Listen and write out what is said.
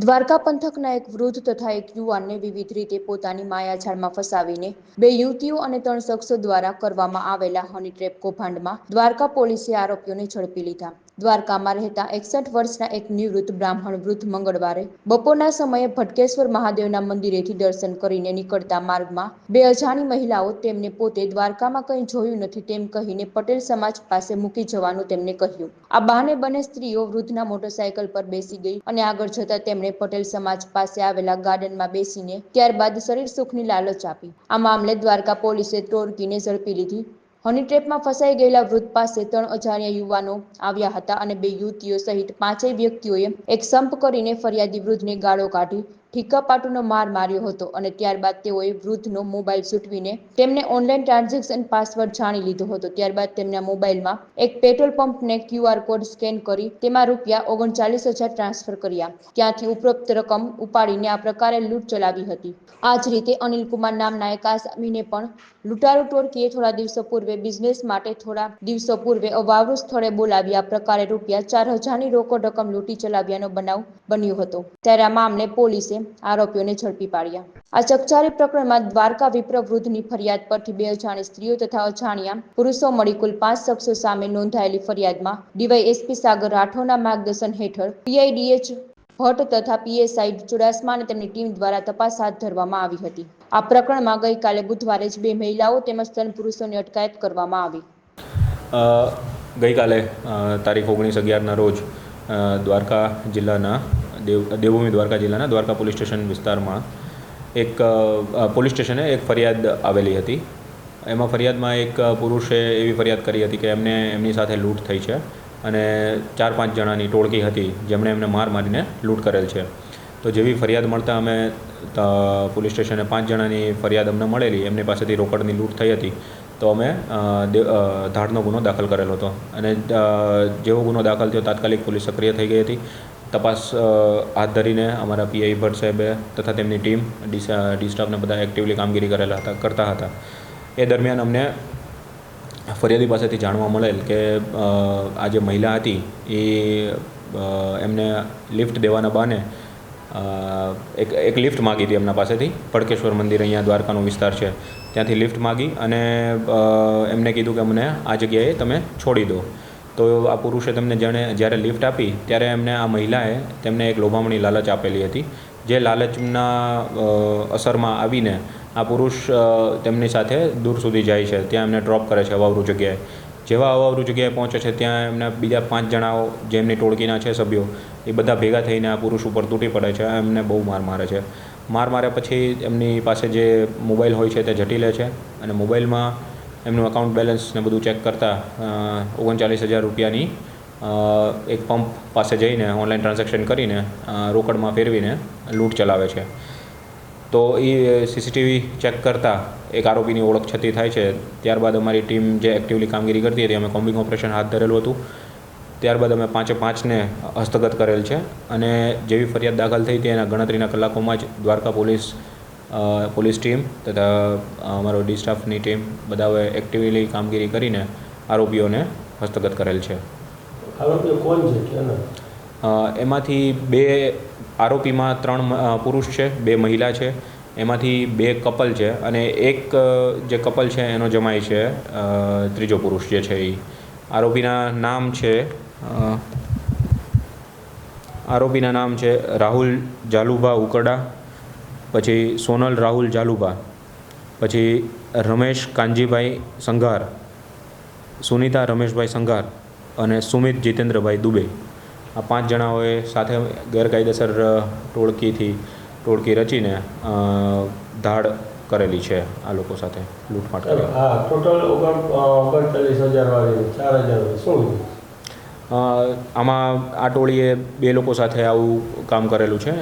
દ્વારકા પંથકના એક વૃદ્ધ તથા એક યુવાનને વિવિધ રીતે પોતાની માયાજાળમાં ફસાવીને બે યુવતીઓ અને ત્રણ શખ્સો દ્વારા કરવામાં આવેલા હની ટ્રેપ કૌભાંડમાં દ્વારકા પોલીસે આરોપીઓને ઝડપી લીધા. દ્વારકામાં રહેતા એકસઠ વર્ષના એક નિવૃત્ત બ્રાહ્મણ વૃદ્ધ મંગળવારે બપોરના સમયે ભટકેશ્વર મહાદેવના મંદિરેથી દર્શન કરીને નીકળતા માર્ગમાં બે અજાણી મહિલાઓ તેમને પોતે દ્વારકામાં કંઈ જોયું નથી તેમ કહીને પટેલ સમાજ પાસે મૂકી જવાનું તેમને કહ્યું. આ બહાને બંને સ્ત્રીઓ વૃદ્ધના મોટરસાયકલ પર બેસી ગઈ અને આગળ જતા તેમણે પટેલ સમાજ પાસે આવેલા ગાર્ડનમાં બેસીને ત્યારબાદ શરીર સુખની લાલચ આપી. આ મામલે દ્વારકા પોલીસે ટોળકીને ઝડપી લીધી. હની ટ્રેપમાં ફસાઈ ગયેલા વૃદ્ધ પાસે ત્રણ અજાણ્યા યુવાનો આવ્યા હતા અને બે યુવતીઓ સહિત પાંચેય વ્યક્તિઓએ એક સંપ કરીને ફરિયાદી વૃદ્ધને ગાળો કાઢી ઠીકા પાટુનો માર માર્યો હતો અને ત્યારબાદ તેઓએ વૃદ્ધનો મોબાઈલ સૂટવીને તેમને ઓનલાઈન ટ્રાન્ઝેક્શન પાસવર્ડ જાણી લીધો હતો. ત્યારબાદ તેમના મોબાઈલમાં એક પેટ્રોલ પંપને ક્યુઆર કોડ સ્કેન કરી તેમાં રૂપિયા ઓગણચાલીસ હજાર ટ્રાન્સફર કર્યા. ત્યાંથી ઉપરોક્ત રકમ ઉપાડીને આ પ્રકારે લૂંટ ચલાવી હતી. આ જ રીતે અનિલ કુમાર નામના એક આસામીને પણ લૂંટારૂ ટોળકીએ થોડા દિવસો પૂર્વે બિઝનેસ માટે થોડા દિવસો પૂર્વે અવાવરૂ સ્થળે બોલાવી આ પ્રકારે રૂપિયા ચાર હજારની રોકડ રકમ લૂંટી ચલાવ્યાનો બનાવ બન્યો હતો. ત્યારે આ મામલે પોલીસે આરોપીઓને ઝડપી પાડ્યા. આ ચકચારી પ્રકરણમાં દ્વારકા વિપ્ર વૃદ્ધની ફરિયાદ પરથી બે અજાણી સ્ત્રીઓ તથા અજાણ્યા પુરુષો મળી કુલ પાંચ શખ્સો સામે નોંધાયેલી ફરિયાદમાં ડીવાયએસપી સાગર રાઠોડના માર્ગદર્શન હેઠળ પીઆઈડીએચ ભટ્ટ તથા પીએસઆઈ ચુડાસમા અને તેમની ટીમ દ્વારા તપાસ હાથ ધરવામાં આવી હતી. આ પ્રકરણમાં ગઈકાલે બુધવારે જ બે મહિલાઓ તેમજ ત્રણ પુરુષોની અટકાયત કરવામાં આવી. ગઈકાલે તારીખ ઓગણીસ અગિયારના રોજ દ્વારકા જિલ્લાના દેવ, દેવભૂમિ દ્વારકા જિલ્લાના દ્વારકા પોલીસ સ્ટેશન વિસ્તારમાં એક પોલીસ સ્ટેશને એક ફરિયાદ આવેલી હતી. એમાં ફરિયાદમાં એક પુરુષે એવી ફરિયાદ કરી હતી કે એમને એમની સાથે લૂંટ થઈ છે અને ચાર પાંચ જણાની ટોળકી હતી જેમણે એમને માર મારીને લૂંટ કરેલ છે. તો જેવી ફરિયાદ મળતા અમે પોલીસ સ્ટેશને પાંચ જણાની ફરિયાદ અમને મળેલી, એમની પાસેથી રોકડની લૂંટ થઈ હતી. તો અમે ધાડનો ગુનો દાખલ કરેલો હતો. અને જેવો ગુનો દાખલ થયો, તાત્કાલિક પોલીસ સક્રિય થઈ ગઈ હતી. તપાસ હાથ ધરીને અમારા પીઆઈ ભટ્ટ સાહેબે તથા તેમની ટીમ, ડી સ્ટાફને બધા એક્ટિવલી કામગીરી કરેલા હતા, કરતા હતા. એ દરમિયાન અમને ફરિયાદી પાસેથી જાણવા મળેલ કે આ જે મહિલા હતી એ એમને લિફ્ટ દેવાના બહાને એક એક લિફ્ટ માગી હતી એમના પાસેથી. પડકેશ્વર મંદિર અહીંયા દ્વારકાનો વિસ્તાર છે. ત્યાંથી લિફ્ટ માગી અને એમને કીધું કે મને આ જગ્યાએ તમે છોડી દો. તો આ પુરુષે તેમને જેણે જ્યારે લિફ્ટ આપી, ત્યારે એમને આ મહિલાએ તેમને એક લોભામણી લાલચ આપેલી હતી. જે લાલચના અસરમાં આવીને આ પુરુષ તેમની સાથે દૂર સુધી જાય છે. ત્યાં એમને ડ્રોપ કરે છે અવાવરૂ જગ્યાએ. જેવા અવાવરૂ જગ્યાએ પહોંચે છે, ત્યાં એમને બીજા પાંચ જણાઓ જે એમની ટોળકીના છે સભ્યો, એ બધા ભેગા થઈને આ પુરુષ ઉપર તૂટી પડે છે. એમને બહુ માર મારે છે. માર માર્યા પછી એમની પાસે જે મોબાઈલ હોય છે તે જટી લે છે અને મોબાઈલમાં એમનું અકાઉન્ટ બેલેન્સ ને બધું ચેક કરતાં ઓગણચાલીસ હજાર રૂપિયાની એક પંપ પાસે જઈને ઓનલાઈન ટ્રાન્ઝેક્શન કરીને રોકડમાં ફેરવીને લૂંટ ચલાવે છે. તો એ સીસીટીવી ચેક કરતાં એક આરોપીની ઓળખ છતી થાય છે. ત્યારબાદ અમારી ટીમ જે એક્ટિવલી કામગીરી કરતી હતી, અમે કોમ્બિંગ ઓપરેશન હાથ ધરેલું હતું. ત્યારબાદ અમે પાંચે પાંચને હસ્તગત કરેલ છે. અને જેવી ફરિયાદ દાખલ થઈ હતી એના ગણતરીના કલાકોમાં જ દ્વારકા પોલીસ પોલીસ ટીમ તથા અમારો ડી સ્ટાફની ટીમ બધાએ એક્ટિવલી કામગીરી કરીને આરોપીઓને હસ્તગત કરેલ છે. એમાંથી બે આરોપીમાં ત્રણ પુરુષ છે બે મહિલા છે. એમાંથી બે કપલ છે અને એક જે કપલ છે એનો જમાઈ છે ત્રીજો પુરુષ જે છે એ આરોપીના નામ છે આરોપીના નામ છે રાહુલ જાલુભા ઉકરડા. પછી સોનલ રાહુલ જાલુભા પછી રમેશ કાનજીભાઈ સંઘાર સુનિતા રમેશભાઈ સંઘાર અને સુમિત જીતેન્દ્રભાઈ દુબે. આ પાંચ જણાઓએ સાથે ગેરકાયદેસર ટોળકીથી ટોળકી રચીને ધાડ કરેલી છે આ લોકો સાથે લૂંટફાટ કરી હા ટોટલ ઓગણચાલીસ હજાર વાળી ચાર હજાર શું આમાં આ ટોળીએ બે લોકો સાથે આવું કામ કરેલું છે.